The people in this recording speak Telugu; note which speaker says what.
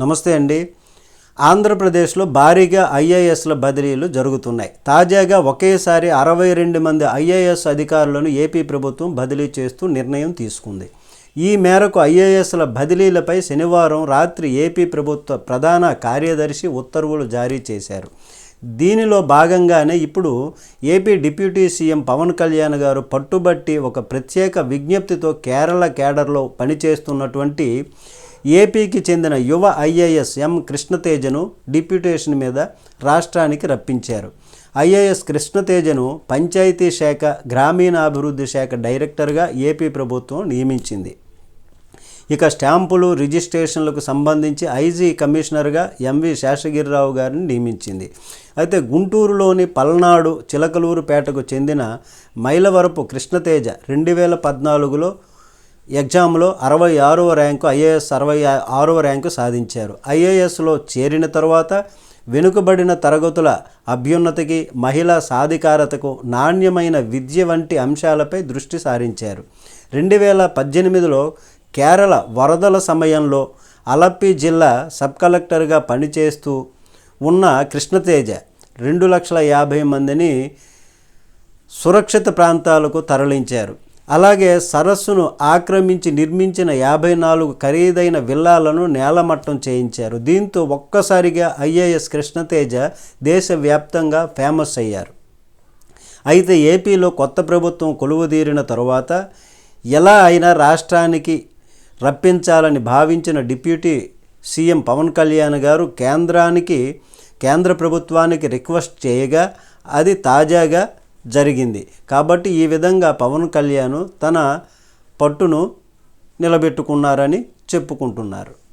Speaker 1: నమస్తే అండి. ఆంధ్రప్రదేశ్లో భారీగా ఐఏఎస్ల బదిలీలు జరుగుతున్నాయి. తాజాగా ఒకేసారి అరవై రెండు మంది ఐఏఎస్ అధికారులను ఏపీ ప్రభుత్వం బదిలీ చేస్తూ నిర్ణయం తీసుకుంది. ఈ మేరకు ఐఏఎస్ల బదిలీలపై శనివారం రాత్రి ఏపీ ప్రభుత్వ ప్రధాన కార్యదర్శి ఉత్తర్వులు జారీ చేశారు. దీనిలో భాగంగానే ఇప్పుడు AP deputy CM Pawan Kalyan గారు పట్టుబట్టి ఒక ప్రత్యేక విజ్ఞప్తితో కేరళ కేడర్లో పనిచేస్తున్నటువంటి ఏపీకి చెందిన యువ ఐఏఎస్ ఎం కృష్ణతేజను డిప్యూటేషన్ మీద రాష్ట్రానికి రప్పించారు. ఐఏఎస్ కృష్ణతేజను పంచాయతీ శాఖ గ్రామీణాభివృద్ధి శాఖ డైరెక్టర్గా ఏపీ ప్రభుత్వం నియమించింది. ఇక స్టాంపులు రిజిస్ట్రేషన్లకు సంబంధించి ఐజీ కమిషనర్గా ఎంవి శేషగిరిరావు గారిని నియమించింది. అయితే గుంటూరులోని పల్నాడు చిలకలూరుపేటకు చెందిన మైలవరపు కృష్ణతేజ రెండు వేల పద్నాలుగులో ఎగ్జామ్లో అరవై ఆరవ ర్యాంకు ఐఏఎస్ అరవై ఆరవ ర్యాంకు సాధించారు. ఐఏఎస్లో చేరిన తర్వాత వెనుకబడిన తరగతుల అభ్యున్నతికి మహిళా సాధికారతకు నాణ్యమైన విద్య వంటి అంశాలపై దృష్టి సారించారు. రెండు వేల పద్దెనిమిదిలో కేరళ వరదల సమయంలో అలప్పి జిల్లా సబ్ కలెక్టర్గా పనిచేస్తూ ఉన్న కృష్ణతేజ రెండు లక్షల యాభై మందిని సురక్షిత ప్రాంతాలకు తరలించారు. అలాగే సరస్సును ఆక్రమించి నిర్మించిన యాభై నాలుగు ఖరీదైన విల్లాలను నేలమట్టం చేయించారు. దీంతో ఒక్కసారిగా ఐఏఎస్ కృష్ణతేజ దేశవ్యాప్తంగా ఫేమస్ అయ్యారు. అయితే ఏపీలో కొత్త ప్రభుత్వం కొలువుదీరిన తరువాత ఎలా అయినా రాష్ట్రానికి రప్పించాలని భావించిన డిప్యూటీ సీఎం పవన్ కళ్యాణ్ గారు కేంద్రానికి కేంద్ర ప్రభుత్వానికి రిక్వెస్ట్ చేయగా అది తాజాగా జరిగింది. కాబట్టి ఈ విధంగా పవన్ కళ్యాణ్ తన పట్టును నిలబెట్టుకున్నారని చెప్పుకుంటున్నారు.